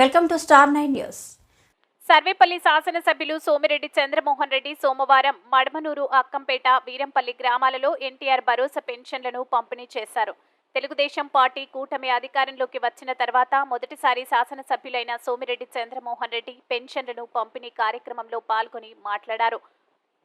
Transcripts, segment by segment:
Welcome to star nine news. Sarvepalli శాసనసభ్యులు సోమిరెడ్డి చంద్రమోహన్ రెడ్డి సోమవారం మడమనూరు అక్కంపేట వీరంపల్లి గ్రామాలలో ఎన్టీఆర్ భరోసా పెన్షన్లను పంపిణీ చేశారు. తెలుగుదేశం పార్టీ కూటమి అధికారంలోకి వచ్చిన తర్వాత మొదటిసారి శాసనసభ్యులైన సోమిరెడ్డి చంద్రమోహన్ రెడ్డి పెన్షన్లను పంపిణీ కార్యక్రమంలో పాల్గొని మాట్లాడారు.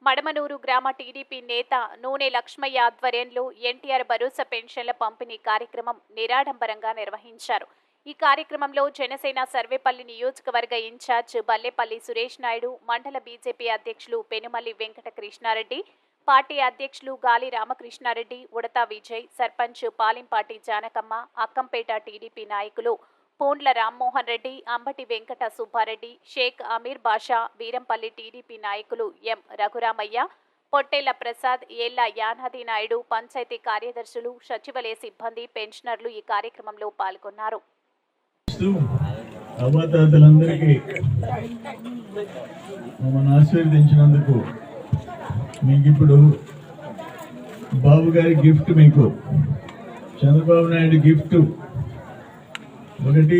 మడమనూరు గ్రామ టీడీపీ నేత నూనె లక్ష్మయ్య ఆధ్వర్యంలో ఎన్టీఆర్ భరోసా పెన్షన్ల పంపిణీ కార్యక్రమం నిరాడంబరంగా నిర్వహించారు. ఈ కార్యక్రమంలో జనసేన సర్వేపల్లి నియోజకవర్గ ఇన్ఛార్జ్ బల్లెపల్లి సురేష్ నాయుడు మండల బీజేపీ అధ్యక్షులు పెనుమల్లి వెంకట కృష్ణారెడ్డి పార్టీ అధ్యక్షులు గాలి రామకృష్ణారెడ్డి ఉడతా విజయ్ సర్పంచ్ పాలింపాటి జానకమ్మ అక్కంపేట టీడీపీ నాయకులు పోండ్ల రామ్మోహన్ రెడ్డి అంబటి వెంకట సుబ్బారెడ్డి షేక్ అమీర్ బాషా వీరంపల్లి టీడీపీ నాయకులు ఎం రఘురామయ్య పొట్టేళ్ళ ప్రసాద్ ఏళ్ళ యానాది నాయుడు పంచాయతీ కార్యదర్శులు సచివాలయ సిబ్బంది పెన్షనర్లు ఈ కార్యక్రమంలో పాల్గొన్నారు. అవ్వాతాతలందరికీ మమ్మల్ని ఆశీర్వదించినందుకు మీకు ఇప్పుడు బాబు గారి గిఫ్ట్ మీకు చంద్రబాబు నాయుడు గిఫ్ట్ ఒకటి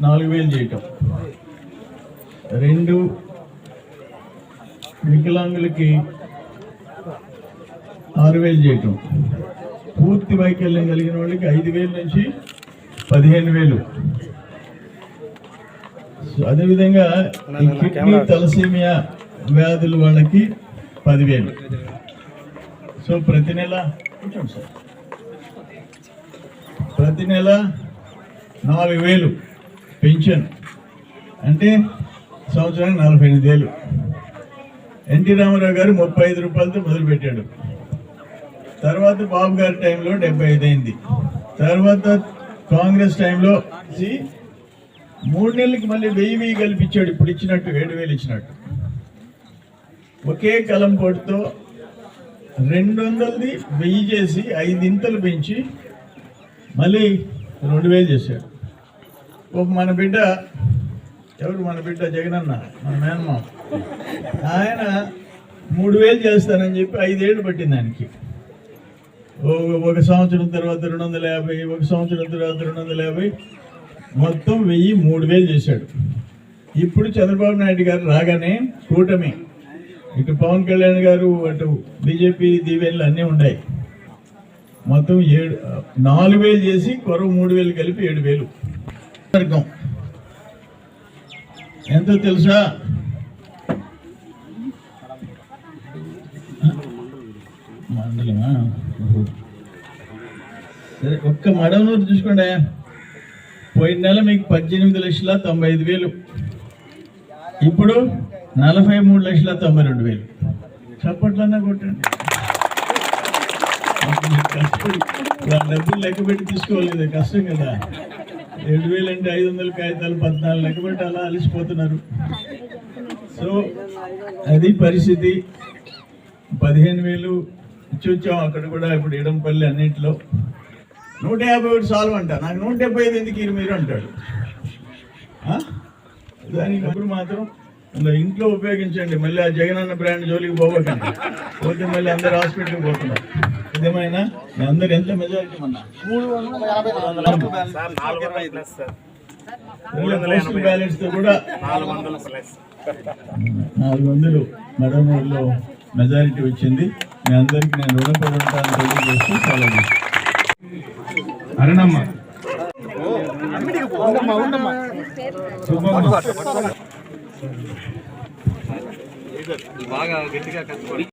నాలుగు వేలు చేయటం. రెండు వికలాంగులకి ఆరు వేలు చేయటం. పూర్తి వైకల్యం కలిగిన వాళ్ళకి ఐదు వేల నుంచి పదిహేను వేలు. అదేవిధంగా ఈ కిడ్నీ తలసీమియా వ్యాధుల వాళ్ళకి పదివేలు. సో ప్రతి నెల ప్రతి నెల నాలుగు వేలు పెన్షన్. అంటే సంవత్సరానికి నలభై ఎనిమిది వేలు. ఎన్టీ రామారావు గారు ముప్పై ఐదు రూపాయలతో మొదలుపెట్టాడు. తర్వాత బాబు గారి టైంలో డెబ్బై ఐదు అయింది. తర్వాత కాంగ్రెస్ టైంలో మూడు నెలలకి మళ్ళీ వెయ్యి వెయ్యి కల్పించాడు ఇప్పుడు ఇచ్చినట్టు ఏడు వేలు ఇచ్చినట్టు. ఒకే కలం పోటుతో రెండు వందలది వెయ్యి చేసి ఐదింతలు పెంచి మళ్ళీ రెండు వేలు చేశాడు. ఒక మన బిడ్డ ఎవరు మన బిడ్డ? జగనన్న మన మేనమామ. ఆయన మూడు వేలు చేస్తానని చెప్పి ఐదేళ్ళు పట్టింది దానికి ఒక సంవత్సరం తర్వాత రెండు వందల యాభై ఒక సంవత్సరం తర్వాత రెండు వందల యాభై. మొత్తం వెయ్యి మూడు వేలు చేశాడు. ఇప్పుడు చంద్రబాబు నాయుడు గారు రాగానే కూటమి ఇటు పవన్ కళ్యాణ్ గారు అటు బీజేపీ దీవెనలు అన్నీ ఉన్నాయి. మొత్తం ఏడు నాలుగు వేలు చేసి కొరవ మూడు వేలు కలిపి ఏడు వేలు. వర్గం. ఎంతో తెలుసా? మండలమా? సరే ఒక్క మడవనూరు చూసుకోండి. పోయిన నెల మీకు పద్దెనిమిది లక్షల తొంభై ఐదు వేలు. ఇప్పుడు నలభై మూడు లక్షల తొంభై రెండు వేలు. చప్పట్లన్నా కొట్టండి. డబ్బులు లెక్క పెట్టి తీసుకోవాలి కష్టం కదా. ఏడు వేలు అంటే ఐదు వందల కాగితాలు పద్నాలుగు లెక్క పెట్టి అలా అలసిపోతున్నారు. సో అది పరిస్థితి. పదిహేను వేలు ఇచ్చి వచ్చాం అక్కడ కూడా ఇప్పుడు ఇడంపల్లి అన్నింటిలో. నూట యాభై ఒకటి సాల్వ్ అంట. నాకు నూట డెబ్బై ఐదు ఎందుకు ఇరు మీరు అంటాడు? దానికి అప్పుడు మాత్రం ఇంట్లో ఉపయోగించండి. మళ్ళీ ఆ జగనన్న బ్రాండ్ జోలికి పోవకండి. పోతే మళ్ళీ అందరు హాస్పిటల్కి పోతున్నారు. ఇదేమైనా? మీ అందరు ఎంత మెజారిటీ పోస్టల్ బ్యాలెన్స్. తో కూడా నాలుగు వందలు మడమూరులో మెజారిటీ వచ్చింది. మీ అందరికి నేను రుణపడి తెలియజేస్తూ చాలా అరణమ్మ. బాగా గట్టిగా కష్టపడి